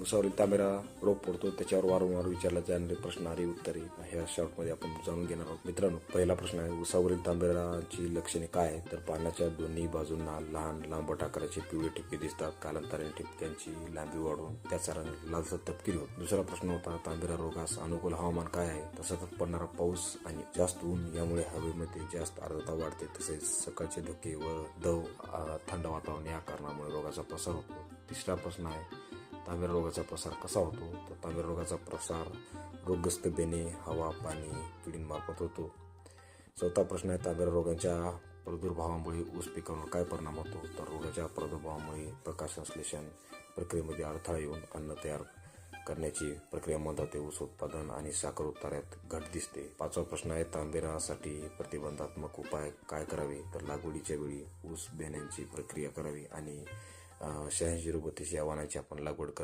ऊसावरील तांबेरा रोग पडतो त्याच्यावर वारंवार विचारला जाणारे प्रश्न आणि उत्तरे. ह्या शॉर्टमध्ये आपण जाणून घेणार आहोत. मित्रांनो पहिला प्रश्न आहे उसावरील तांबेराची लक्षणे काय आहेत? तर पानाच्या दोन्ही बाजूंना लहान लांबट आकाराचे पिवळे ठिपके दिसतात कालांतराने ठिपक्यांची लांबी वाढून त्याचा रंग लालसा तपकिरी होतो. दुसरा प्रश्न होता तांबेरा रोगास अनुकूल हवामान काय आहे? तर सतत पडणारा पाऊस आणि जास्त ऊन यामुळे हवेमध्ये जास्त आर्द्रता वाढते तसेच सकाळचे धुके व दव थंड वातावरण या कारणामुळे रोगाचा प्रसार होतो. तिसरा प्रश्न आहे तांबेरा रोगाचा प्रसार कसा होतो? तर तांबेरा रोगाचा प्रसार रोगग्रस्त बेने हवा पाणी किडींमार्फत होतो. चौथा प्रश्न आहे तांबेरा रोगांच्या प्रादुर्भावामुळे ऊस पिकावर काय परिणाम होतो? तर रोगाच्या प्रादुर्भावामुळे प्रकाशसंश्लेषण प्रक्रियेमध्ये अडथळा येऊन अन्न तयार करण्याची प्रक्रिया मंदावते ऊस उत्पादन आणि साखर उत्पादनात घट दिसते. पाचवा प्रश्न आहे तांबेरासाठी प्रतिबंधात्मक उपाय काय करावे? तर लागवडीच्या वेळी ऊस बेण्यांची प्रक्रिया करावी आणि शहाऐंशी झिरो बत्तीस या वाहनाची आपण लागवड करतो.